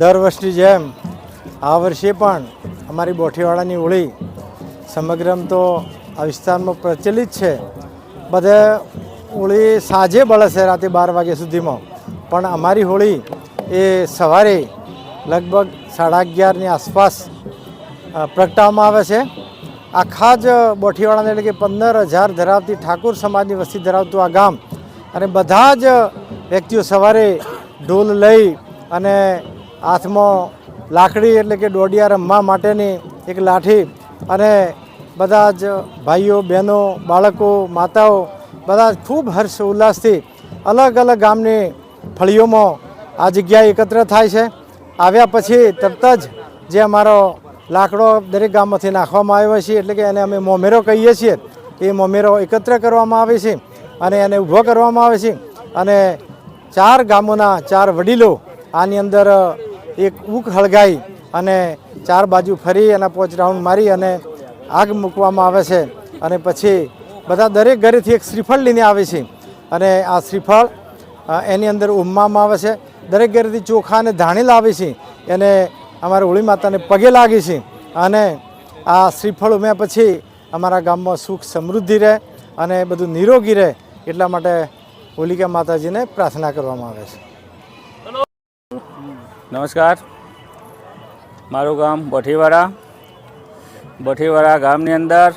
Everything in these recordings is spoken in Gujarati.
દર વર્ષની જેમ આ વર્ષે પણ અમારી બોઠીવાડાની હોળી સમગ્રમ તો આ વિસ્તારમાં પ્રચલિત છે. બધે હોળી સાંજે બળે છે રાતે બાર વાગ્યા સુધીમાં. પણ અમારી હોળી એ સવારે લગભગ સાડા અગિયારની આસપાસ પ્રગટાવવામાં આવે છે. આખા જ બોઠીવાડાને એટલે કે પંદર હજાર ધરાવતી ઠાકોર સમાજની વસ્તી ધરાવતું આ ગામ અને બધા જ વ્યક્તિઓ સવારે ઢોલ લઈ અને હાથમાં લાકડી એટલે કે દોડિયા રમવા માટેની એક લાઠી અને બધા જ ભાઈઓ, બહેનો, બાળકો, માતાઓ બધા ખૂબ હર્ષ ઉલ્લાસથી અલગ અલગ ગામની ફળીઓમાં આ જગ્યાએ એકત્ર થાય છે. આવ્યા પછી તરત જ જે અમારો લાકડો દરેક ગામમાંથી નાખવામાં આવ્યો છે, એટલે કે એને અમે મોમેરો કહીએ છીએ, એ મોમેરો એકત્ર કરવામાં આવે છે અને એને ઊભો કરવામાં આવે છે. અને ચાર ગામોના ચાર વડીલો આની અંદર એક ઊક હળગાઈ અને ચાર બાજુ ફરી અને પોચ રાઉન્ડ મારી અને આગ મૂકવામાં આવે છે. અને પછી બધા દરેક ઘરેથી એક શ્રીફળ લઈને આવે છે. અને આ શ્રીફળ એની અંદર ઉમવામાં આવે છે. દરેક ઘરેથી ચોખા અને ધાણી લાવે છે. એને અમારા હોળી માતાને પગે લાગે છે. અને આ શ્રીફળ ઉમ્યા પછી અમારા ગામમાં સુખ સમૃદ્ધિ રહે અને બધું નિરોગી રહે એટલા માટે હોલિકા માતાજીને પ્રાર્થના કરવામાં આવે છે. નમસ્કાર. મારું ગામ બોઠીવાડા. બોઠીવાડા ગામની અંદર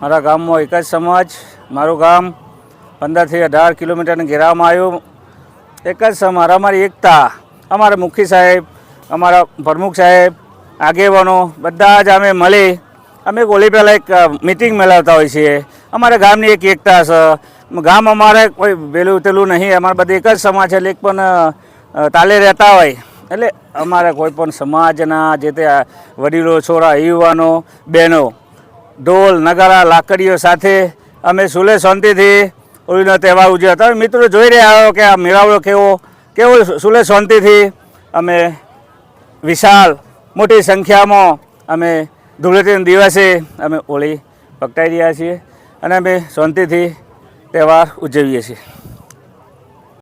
મારા ગામમાં એક જ સમાજ. મારું ગામ પંદરથી અઢાર કિલોમીટરના ઘેરામાં આવ્યું. એક જ સમાજ, અમારી એકતા, અમારા મુખી સાહેબ, અમારા પ્રમુખ સાહેબ, આગેવાનો, બધા જ અમે મળી, અમે ઓલી પહેલાં એક મિટિંગ મેળવતા હોઈએ છીએ. અમારા ગામની એક એકતા છે. ગામ અમારે કોઈ વેલું તેલું નહીં, અમારે બધી એક જ સમાજ છે, એટલે એક પણ તાલે રહેતા હોય. એટલે અમારે કોઈ પણ સમાજના જે તે વડીલો, છોરા, યુવાનો, બહેનો, ઢોલ, નગારા, લાકડીઓ સાથે અમે સુલે શાંતિથી હોળીનો તહેવાર ઉજવ્યો. તમે મિત્રો જોઈ રહ્યા હો કે આ મેળાવડો કેવો કેવો સુલે શાંતિથી અમે વિશાળ મોટી સંખ્યામાં અમે ધૂળેટીના દિવસે અમે હોળી પ્રગટાવી રહ્યા છીએ અને અમે શાંતિથી તહેવાર ઉજવીએ છીએ.